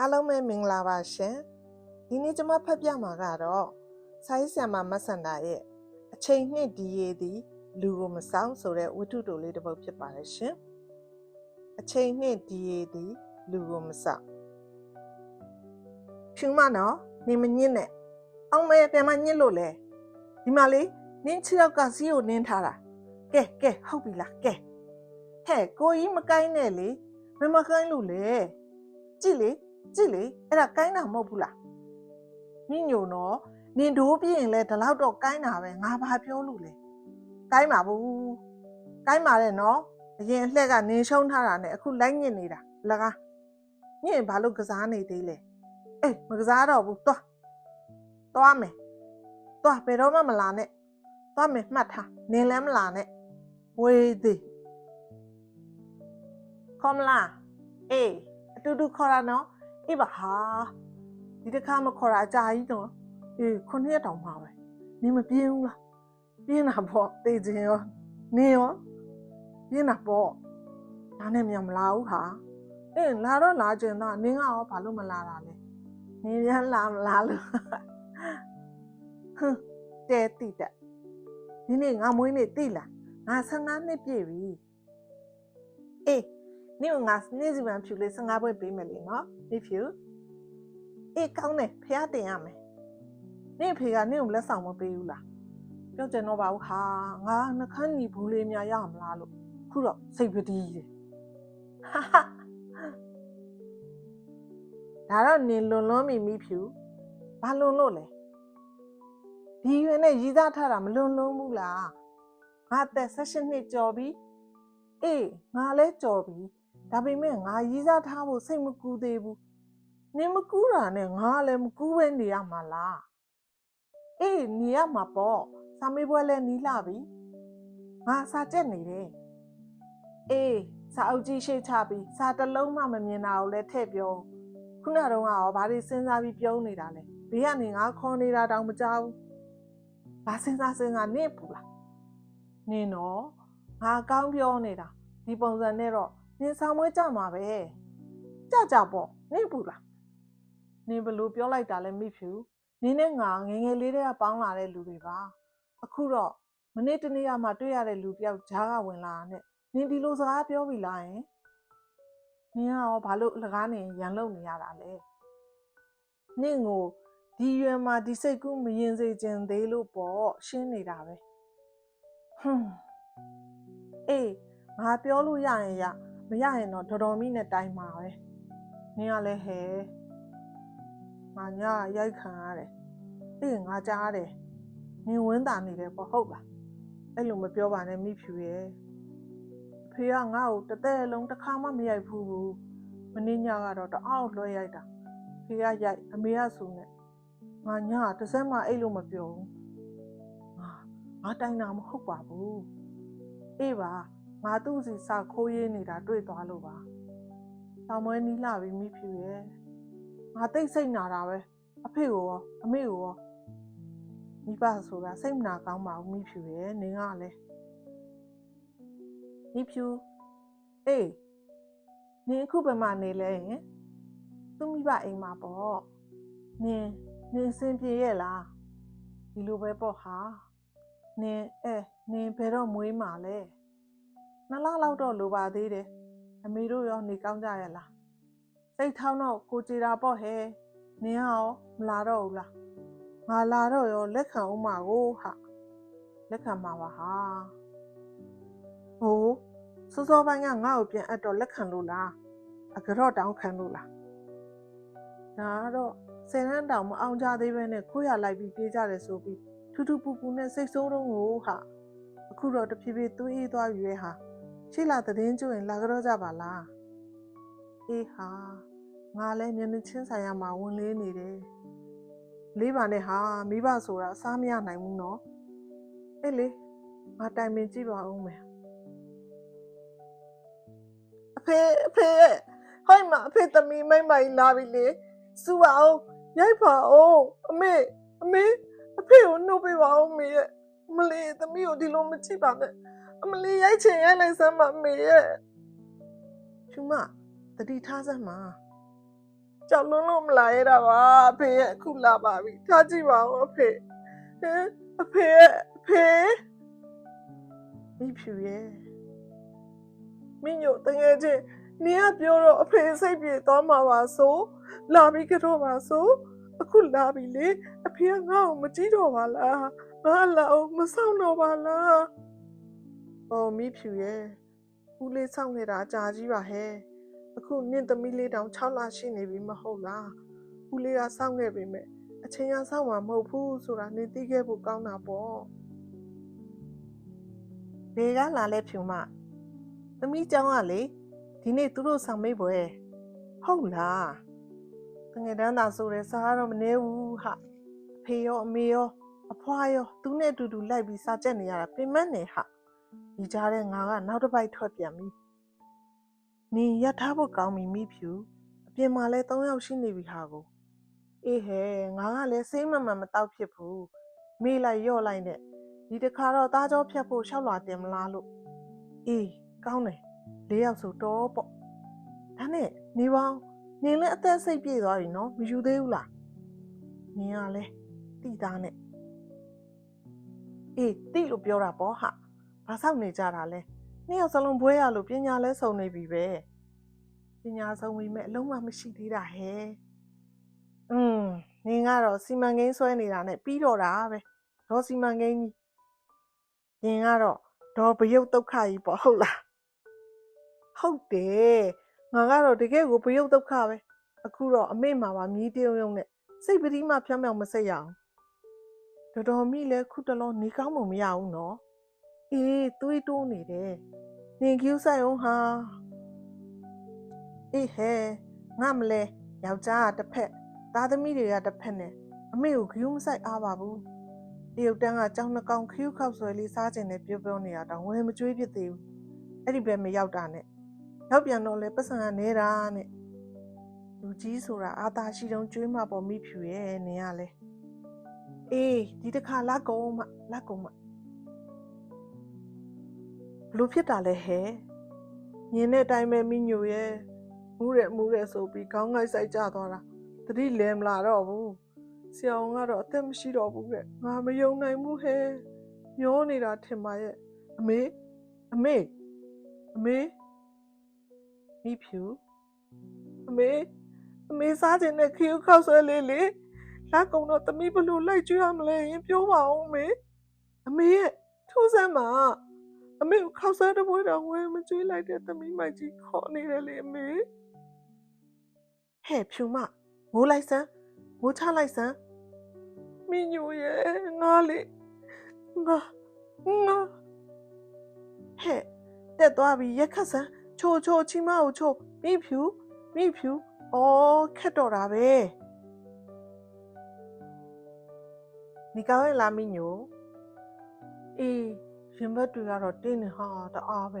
အားလုံးပဲမင်္ဂလာပါရှင်ဒီနေ့ကျွန်မဖတ်ပြမှာကတော့ဆိုင်းဆရာမမဆန္ဒရဲ့အချိန်နှစ်ဒီရည်သည်လူကိုမဆောင်ဆိုတဲ့ဝတ္ထုတိုလေးတစ်ပုဒ်ဖြစ်ပါတယ်ရှင်အချိန်နှစ်ဒီရည်သည်လူကိုမဆောင်ဖြူမနော်နေမညစ်နဲ့အောင်မဲပြန်မညစ်လို့လေဒီမှာလေနင်းချီရောက်ကစီးကိုနင်းထားတာကဲကဲဟုတ်ပြီလားကဲဟဲ့ကိုကြီးမကိုင်းနဲ့လေမမကိုင်းလို့လေကြည့်လေ ကြည့်လေအဲ့ဒါကိုင်းတာမဟုတ်ဘူးလားညညိုနော်နင်ဒိုးပြရင်လဲဒီလောက်တော့ကိုင်းတာပဲငါဘာပြောလို့လဲကိုင်းပါဘူးကိုင်းပါတဲ့နော်အရင်အလှက်ကနင်ရှုံးထားတာနဲ့အခုလိုက်ညစ်နေတာလကားညင်ဘာလို့ကစားနေသေးလဲအေးမကစားတော့ဘူးသွားသွားမယ်သွားဘယ်တော့မှမလာနဲ့သွားမယ်မှတ်ထားနင်လည်းမလာနဲ့ဝေးသေးခေါမလားအေးအတူတူခေါ်တာနော် အေးပါဟာဒီတစ်ခါမခေါ်တာအကြာကြီးတော့အေးခုနှစ်ရက်တောင်မှပဲနေမပြင်းဘူးလားပြင်းတာပေါ့တေးခြင်းရောနေရောပြင်းတာပေါ့ဒါနဲ့မြန်မလာဘူးဟာအေးလာတော့လာကျင်တော့နင်းကရောဘာလို့မလာတာလဲနင်းပြန်လာမလားလို့ဟွန်းတဲတိတက်ဒီနေ့ငါမွေးနေ့တိလားငါ15နှစ်ပြည့်ပြီအေး နေကငါနေ့စီမံဖြူလေး15ဘွဲ့ပေးမယ်လေနော်နေဖြူအေးကောင်းတယ်ဖះတင်ရမယ်နေဖေကနေကိုလက်ဆောင်မပေးဘူးလားပြောကြတော့ပါဘူးဟာငါနှခမ်းညီဘူးလေးများရမလားလို့ခုတော့စိတ်ပတိတယ်ဟာဟာဒါတော့နင်လွန်လွန်မိမိဖြူဘာလွန်လို့လဲဒီရွယ်နဲ့ရည်သားထားတာမလွန်လွန်ဘူးလားငါသက်16နှစ်ကျော်ပြီအေးငါလဲကြော်ပြီ ဒါပေမဲ့ငါရီးစားထားဖို့စိတ်မကူသေးဘူးနင်မကူတာနဲ့ငါလည်းမကူပဲနေရမှာလားအေးနေရမှာပေါ့စာမေးပွဲလည်းနီးလာပြီငါစာကြက်နေတယ်အေးစာအုပ်ကြီးရှိတ်ချပြီးစာတစ်လုံးမှမမြင်တာကိုလည်းထည့်ပြောခုနကတော့ကရောဘာတွေစဉ်းစားပြီးပြုံးနေတာလဲဘေးကနေငါခေါ်နေတာတောင်မကြောက်ဘူးဘာစဉ်းစားစဉ်းစားနင့်ပူလားနင်တော့ငါကောင်းပြောနေတာဒီပုံစံနဲ့တော့ နင်ဆောင်မွေးကြမှာပဲကြကြပေါ့နေဘူးလားနင်ဘလို့ပြောလိုက်တာလဲမိဖြူနင်းနဲ့ငါငယ်ငယ်လေးတည်းကပေါင်းလာတဲ့လူတွေပါအခုတော့မနေ့တနေ့ကမှတွေ့ရတဲ့လူတယောက်ဂျားကဝင်လာတဲ့နင်ဒီလိုစကားပြောပြီလားယင်နင်ကရောဘာလို့အလကားနေရန်လုံနေရတာလဲနင့်ကိုဒီရွယ်မှာဒီစိတ်ကူးမရင်စေခြင်းသေးလို့ပေါ့ရှင်းနေတာပဲဟွန်းအေးငါပြောလို့ရရင်ရ မရရင်တော့တော်တော်မိနဲ့တိုင်မှာပဲနင်ကလည်းဟဲငါညာရိုက်ခံရတယ်အေးငါကြားတယ်နင်ဝင်းတာနေတယ်ပေါ့ဟုတ်လားအဲ့လိုမပြောပါနဲ့မိဖြူရဲ့အဖေကငါ့ကိုတစ်သက်လုံးတစ်ခါမှမရိုက်ဘူးဘူးမင်းညကတော့တအားလွှဲရိုက်တာဖေကရိုက်အမေကဆူနေငါညာတစ်စက်မှအဲ့လိုမပြောဘူးငါငါတိုင်တာမဟုတ်ပါဘူးအေးပါ ငါသူ့စီစာခိုးရေးနေတာတွေ့သွားလို့ပါ။ဆောင်းမွဲနီးလာပြီမိဖြူရဲ့။ငါတိတ်စိတ်နာတာပဲ။အဖေကိုရောအမေကိုရောမိဘဆိုတာစိတ်မနာကောင်းပါဘူးမိဖြူရဲ့။နင်ကလည်းမိဖြူအေးနင်အခုဘယ်မှာနေလဲဟင်။သူ့မိဘအိမ်မှာပေါ့။နင်နင်အဆင်ပြေရဲ့လား။ဒီလိုပဲပေါ့ဟာ။နင်အဲနင်ဘယ်တော့မွေးမှာလဲ။ နှစ်လလောက်တော့လိုပါသေးတယ်အမေတို့ရောနေကောင်းကြရဲ့လားစိတ်ထောင်းတော့ကိုကြည်တာပေါ့ဟဲ့နင်ကရောမလာတော့ဘူးလားငါလာတော့ရောလက်ခံဦးမှာကိုဟာလက်ခံမှာပါဟာဟိုးစောစောပိုင်းကငါ့ကိုပြန်အပ်တော့လက်ခံလို့လားအကတော့တောင်းခံလို့လားဒါကတော့ဆယ်တန်းတောင်မအောင်ကြသေးပဲနဲ့ခိုးရလိုက်ပြီးပြေးကြတယ်ဆိုပြီးထူးထူးပူပူနဲ့စိတ်ဆိုးတော့ကိုဟာအခုတော့တဖြည်းဖြည်းသွေးအေးသွားပြီရဲ့ဟာ ရှိလာသတင်းကျွရင်လာကြတော့ကြပါလားအေးဟာငါလည်းမျက်နှာချင်းဆိုင်ရမှာဝင်လေးနေတယ်လေးပါနဲ့ဟာမိဘဆိုတာအစားမရနိုင်ဘူးနော်အေးလေငါတိုင်ပင်ကြည့်ပါဦးမယ်အဖေအဖေဟိုင်းမအဖေသမီးမိမ့်မိုင်လာပြီလေစူပါအောင်ရိုက်ပါအောင်အမေအမေအဖေကိုနှုတ်ပေးပါအောင်မေရဲ့မလေးသမီးကိုဒီလိုမကြည့်ပါနဲ့ အမလီရိုက်ချင်ရိုက်လိုက်စမ်းမအမေရဲ့ဖြူမတတိထားစမ်းမကြောက်လွန်းလို့မလာရတာပါအဖေရဲ့အခုလာပါပြီထားကြည့်ပါဦးအဖေဟမ်အဖေရဲ့အဖေမိဖြူရဲ့မင်းညိုတကယ်ချင်းနင်ကပြောတော့အဖေစိတ်ပြေသွားမှာပါဆိုလာပြီးကတော့ပါဆိုအခုလာပြီလေအဖေကငါ့ကိုမကြည့်တော့ပါလားငါလာအောင်မဆောင်တော့ပါလား အော်မိဖြူရဲ့ဦးလေးဆောင်နေတာအကြာကြီးပါဟဲ့ အခုနင့်သမီးလေးတောင်6လရှိနေပြီမဟုတ်လားဦးလေးကစောင့်ခဲ့ပေမဲ့အချိန်ကစောင့်မှာမဟုတ်ဘူးဆိုတာနင်သိခဲ့ဖို့ကောင်းတာပေါ့ဘယ်ကလာလဲဖြူမသမီးเจ้าကလေဒီနေ့သူတို့ဆောင်မေးပွဲဟုတ်လားတငယ်တန်းသာဆိုရဲစားတော့မနေဘူးဟာအဖေရောအမေရောအဖွားရောသူနဲ့အတူတူလိုက်ပြီးစားကြက်နေရတာပင်မနေဟာ ဒီကြားထဲငါကနောက်တစ်ပိုက်ထွက်ပြန်ပြီနင်ရထားဖို့ကောင်းပြီမိဖြူအပြင်မှာလဲ၃ယောက်ရှိနေပြီဟာကိုအေးဟဲ့ငါကလည်းစိတ်မမှန်မတော့ဖြစ်ဘူးမေးလိုက်ရော့လိုက်နဲ့ဒီတစ်ခါတော့သားကြောဖြတ်ဖို့ရှောက်လာတင်မလားလို့အေးကောင်းတယ်၄ယောက်ဆိုတော့ပေါ့ဒါနဲ့နေပေါင်းနင်လည်းအသက်စိတ်ပြေသွားပြီနော်မယူသေးဘူးလားနင်ကလည်းတိသားနဲ့အေးတိလို့ပြောတာပေါ့ဟာ ဘာဆောက်နေကြတာလဲနှစ်ယောက်စလုံးဘွဲရလို့ပညာလဲစုံနေပြီပဲပညာစုံပြီမဲ့အလုံးမမရှိသေးတာဟဲ့อืมနင်ကတော့စီမံကိန်းဆွဲနေတာနဲ့ပြီးတော့တာပဲဒေါ်စီမံကိန်းကြီးနင်ကတော့ဒေါ်ဘယုတ်ဒုက္ခကြီးပေါ့ဟုတ်လားဟုတ်တယ်ငါကတော့တကယ်ကိုဘယုတ်ဒုက္ခပဲအခုတော့အမေမှာပါမြည်တရုံရုံနဲ့စိတ်ပတိမှဖြောင်းဖြောင်းမစိတ်ရအောင်တော်တော်မိလဲခုတလုံးနေကောင်းမှမရဘူးနော် အေးသွေးတိုးနေတယ်။နင်ကျူးဆိုင်အောင်ဟာအေးဟဲငါမလဲယောက်ျားကတစ်ဖက်သားသမီးတွေကတစ်ဖက်နဲ့အမေကိုကျူးမဆိုင်အားပါဘူး။တရုတ်တန်းကကြောင်နှကောင်ခရူးခောက်ဆွဲလေးစားကျင်နဲ့ပြောပြောနေတာတောင်ဝယ်မကြွေးဖြစ်သေးဘူး။အဲ့ဒီဘက်မရောက်တာနဲ့ရောက်ပြန်တော့လဲပတ်စံကနေတာနဲ့လူကြီးဆိုတာအာသာရှိတုံးကျွေးမှပေါ်မိဖြူရဲ့နင်ကလဲအေးဒီတစ်ခါလက်ကုံမလက်ကုံမဘ လို့ဖြစ်တာလဲဟဲ့ညင်တဲ့အတိုင်းပဲမိညိုရဲ့မူးတယ်မူးတယ်ဆိုပြီးခေါင်းငိုက်ဆိုင်ကြသွားတာတတိလဲမလာတော့ဘူးဆရာအောင်ကတော့အသက်မရှိတော့ဘူးတဲ့ငါမယုံနိုင်ဘူးဟဲ့မျောနေတာထင်ပါရဲ့အမေအမေအမေမိဖြူအမေအမေစားခြင်းနဲ့ခီးခောက်ဆွဲလေးလေလာကုံတော့တမိဘလို့လိုက်ကြွရမလဲရင်ပြောပါဦးအမေအမေရဲ့ထူးဆန်းပါ အမေကိုခေါက်စားတပွဲတော်ဝဲမကျွေးလိုက်တဲ့သမီးမိုက်ကြီးခေါ်နေတယ်လေအမေဟဲ့ဖြူမမိုးလိုက်စမ်းမိုးချလိုက်စမ်းမင်းညိုရဲ့ငါလေငါငါဟဲ့တက်သွားပြီရက်ခတ်စမ်းချိုချိုချီမကိုချိုမိဖြူမိဖြူဩခက်တော့တာပဲနီကောင်းရဲ့လာမိညိုအေး ရင်ဘတ်တွေကတော့တင်းနေဟာတအားပဲ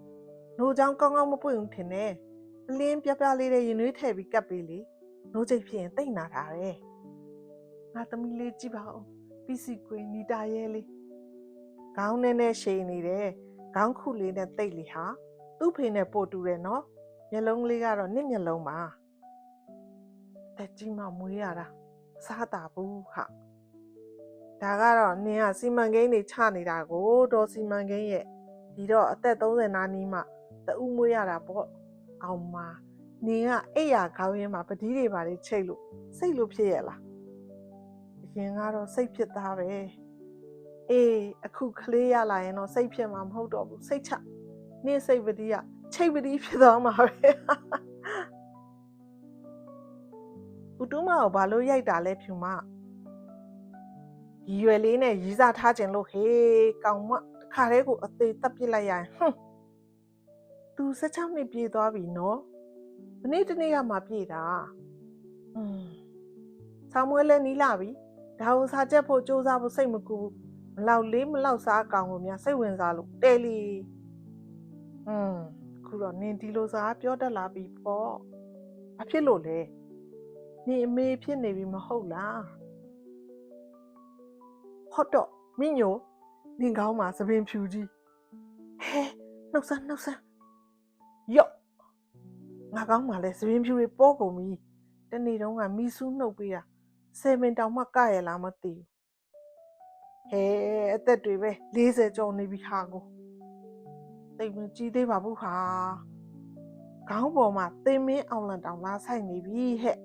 ။နိုးချောင်းကောင်းကောင်းမပွင့်ဘူးထင်တယ်။အလင်းပြပြလေးတဲ့ရင်နှွေးထည့်ပြီးကပ်ပေးလေ။နိုးချိတ်ဖြစ်ရင်တိတ်နာတာပဲ။ငါသမီးလေးကြည့်ပါဦး။ပီစီကွေနီတာရဲလေး။ခေါင်းနဲ့နဲ့ရှိန်နေတယ်။ခေါင်းခုလေးနဲ့တိတ်လေဟာ။သူ့ဖေနဲ့ပို့တူတယ်နော်။မျက်လုံးလေးကတော့နှစ်မျက်လုံးပါ။တက်ကြီးမှမွေးရတာ။စားတာဘူးဟာ။ ဒါကတော့နင်ကစီမံကိန်းတွေချနေတာကိုဒေါ်စီမံကိန်းရဲ့ဒီတော့အသက်30နာနီးမှတဦးမွေးရတာပေါ့အောင်မနင်ကအိယာခေါင်းရင်းမှာပတိတွေပါလေချိတ်လို့စိတ်လို့ဖြစ်ရလားအရင်ကတော့စိတ်ဖြစ်သားပဲအေးအခုကလေးရလာရင်တော့စိတ်ဖြစ်မှာမဟုတ်တော့ဘူးစိတ်ချနင့်စိတ်ပတိကချိတ်ပတိဖြစ်သွားမှာပဲဦးတူးမကိုဘာလို့ရိုက်တာလဲဖြူမ ဒီရွယ်လေးနဲ့ရီးစားထားခြင်းလို့ဟေးကောင်မတခါတည်းကိုအသေးတက်ပစ်လိုက်ရရင်ဟွန်းသူ16နှစ်ပြည့်သွားပြီနော်မနေ့တနေ့ကမှပြည့်တာอืมဆောင်းမွေးလဲနီးလာပြီဒါကိုစားချက်ဖို့စူးစမ်းဖို့စိတ်မကူဘူးမလောက်လေးမလောက်စားအကောင်ကိုများစိတ်ဝင်စားလို့တဲလီอืมအခုတော့နင်ဒီလိုစားပြောတတ်လာပြီပေါ့ဘာဖြစ်လို့လဲနင်အမေဖြစ်နေပြီမဟုတ်လား ဟုတ်တော့မင်းညိုနင်ကောင်းမှာသပင်ဖြူကြီးဟဲနှုတ်ဆန်းနှုတ်ဆန်းယော့ငါကောင်းမှာလဲသပင်ဖြူတွေပေါ်ကုန်ပြီတနေ့တုန်းကမီဆူးနှုတ်ပေးတာဆယ်ပင်တောင်မှကရလားမသိဘူးဟဲအသက်တွေပဲ40ကျော်နေပြီဟာကိုတိတ်မကြည့်သေးပါဘူးဟာခေါင်းပေါ်မှာသင်မင်းအောင်လန်တောင်လာဆိုင်နေပြီဟဲ့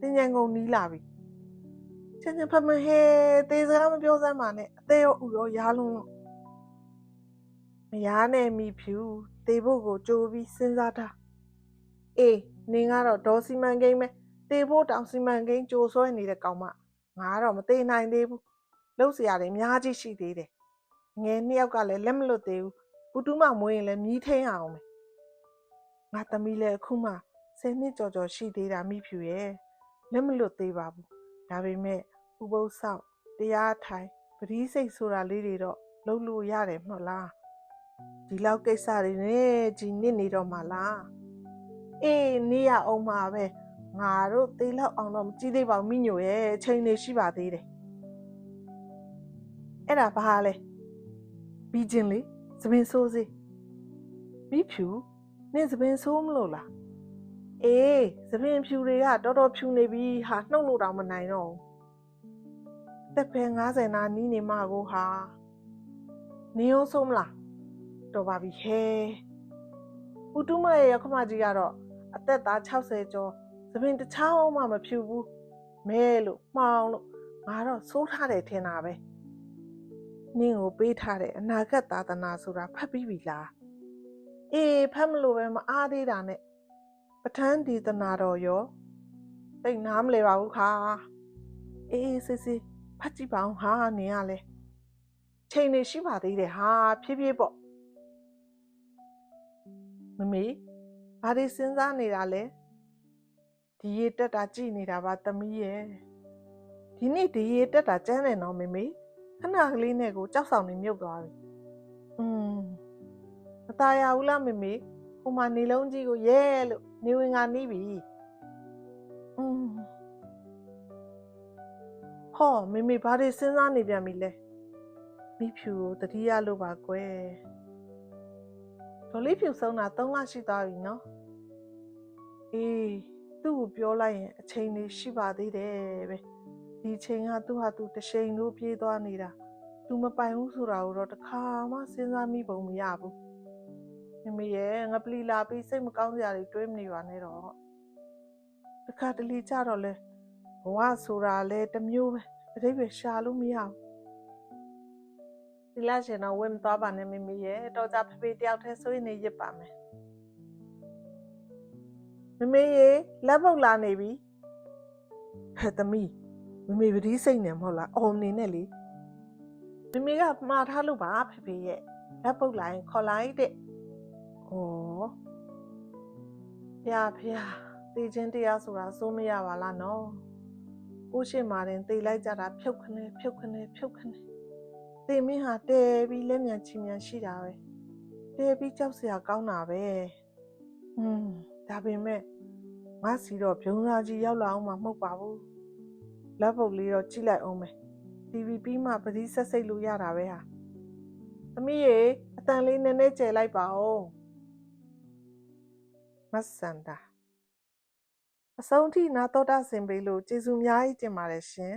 တင်ញံကုန်နီးလာပြီ ချင်းချင်းဖတ်မဟဲတေးစကားမပြောစမ်းပါနဲ့အသေးရောဥရောရားလုံးမရားနဲ့မိဖြူတေးဖို့ကိုကြိုးပြီးစဉ်းစားတာအေးနင်းကတော့ဒေါ်စီမန်ကိန်းပဲတေးဖို့တောင်စီမန်ကိန်းကြိုးဆွဲနေတဲ့ကောင်မငါကတော့မသေးနိုင်သေးဘူးလှုပ်စရာတွေအများကြီးရှိသေးတယ်ငယ်နှစ်ယောက်ကလည်းလက်မလွတ်သေးဘူးဘူတူးမမွေးရင်လည်းမြည်ထင်းအောင်ပဲငါသမီးလည်းအခုမှဆယ်နှစ်ကျော်ကျော်ရှိသေးတာမိဖြူရဲ့လက်မလွတ်သေးပါဘူး ဒါပေမဲ့ဥပုသ်ဆောင်တရားထိုင်ပတိစိတ်ဆိုတာလေးတွေတော့လုပ်လို့ရတယ်မဟုတ်လားဒီလောက်ကိစ္စတွေနဲ့ကြီးနစ်နေတော့မှလားအေးနေရအောင်မှာပဲငါတို့သေးလောက်အောင်တော့မကြည့်သေးပါဘူးမိညိုရဲ့အချိန်နေရှိပါသေးတယ်အဲ့ဒါဘာလဲဘီဂျင်လေးသပင်ဆိုးစေးမိဖြူနင့်သပင်ဆိုးမလို့လား အေးသပင်ဖြူတွေကတော်တော်ဖြူနေပြီဟာနှုတ်လို့တော့မနိုင်တော့ဘူးတက်ဖဲ90နာနီးနေမှာကိုဟာနေရောဆိုးမလားတော်ပါပြီဟဲ။ဦးတူမရဲ့ရခမကြီးကတော့အသက်သား60ကျော်သပင်တစ်ချောင်းမှမဖြူဘူး။မဲလို့မှောင်လို့ငါတော့စိုးထားတယ်ထင်တာပဲ။နင်းကိုပေးထားတဲ့အနာဂတ်သာသနာဆိုတာဖတ်ပြီးပြီလား။အေးဖတ်မလို့ပဲမအားသေးတာနဲ့ ပဋ္ဌာန်းဒီသနာတော်ရောတိတ်နားမလဲပါဘူးခါ။အေးစစ်စစ်ဖတ်ကြည့်ပါအောင်ဟာနင်ကလည်းချိန်နေရှိပါသေးတယ်ဟာဖြည်းဖြည်းပေါ့ မမေဘာတွေစဉ်းစားနေတာလဲဒီရေတက်တာကြည်နေတာပါသမီးရဲ့ဒီနေ့ဒီရေတက်တာကျန်းတယ်နော်မေမေခဏကလေးနဲ့ကိုကြောက်ဆောင်နေမြုပ်သွားပြီอืมမตายရဘူးလားမေမေဟိုမှာနေလုံးကြီးကိုရဲလို့ နေဝင်ကနီးပြီอืมဟောမေမေဘာတွေစဉ်းစားနေပြန်ပြီလဲမိဖြူကိုတတိယလို့ပါကွယ်ဒေါ်လေးဖြူဆုံးတာ3လရှိသွားပြီနော်အေးသူ့ကိုပြောလိုက်ရင်အချိန်လေးရှိပါသေးတယ်ပဲဒီချိန်ကသူ့ဟာသူတစ်ချိန်လို့ပြေးသွားနေတာသူမပိုင်ဘူးဆိုတာကိုတော့တစ်ခါမှစဉ်းစားမိပုံမရဘူး မမေရဲ့ငါပလီလာပြီးစိတ်မကောင်းစရာတွေတွေးမနေပါနဲ့တော့တစ်ခါတလေကြတော့လဲဘဝဆိုတာလဲတစ်မျိုးပဲအတိတ်ပဲရှာလို့မရဘူးဒီလားရှင်တော့ဝင်းမသွားပါနဲ့မမေရဲ့တော့ကြဖေဖေတယောက်တည်းဆွေးနေရစ်ပါမယ်မမေရေလက်ပုတ်လာနေပြီဟဲ့သမီးမမေပတိစိတ်နေမဟုတ်လားအော်နေနဲ့လေမမေကမှားထားလို့ပါဖေဖေရဲ့လက်ပုတ်လာရင်ခေါ်လိုက်တဲ့ ဩဖျားဖျားတေချင်းတရားဆိုတာစိုးမရပါလားနော်ကိုရှိမာရင်တေလိုက်ကြတာဖြုတ်ခနဲဖြုတ်ခနဲဖြုတ်ခနဲတေမင်းဟာတဲပြီးလက်မြန်ချီမြန်ရှိတာပဲတဲပြီးကြောက်စရာကောင်းတာပဲอืมဒါပေမဲ့ငါစီတော့ဖြုံစားကြီးရောက်လာအောင်မှမဟုတ်ပါဘူးလက်ပုတ်လေးတော့ကြည့်လိုက်အောင်မယ် TV ပြီးမှပတိဆက်စိတ်လို့ရတာပဲဟာသမီးရေအတန်လေးနည်းနည်းကျယ်လိုက်ပါဦး မတ်စန္ဒာအဆုံးထိနာတော်တာဆင်ပေးလို့ကျေးဇူးအများကြီးတင်ပါတယ်ရှင်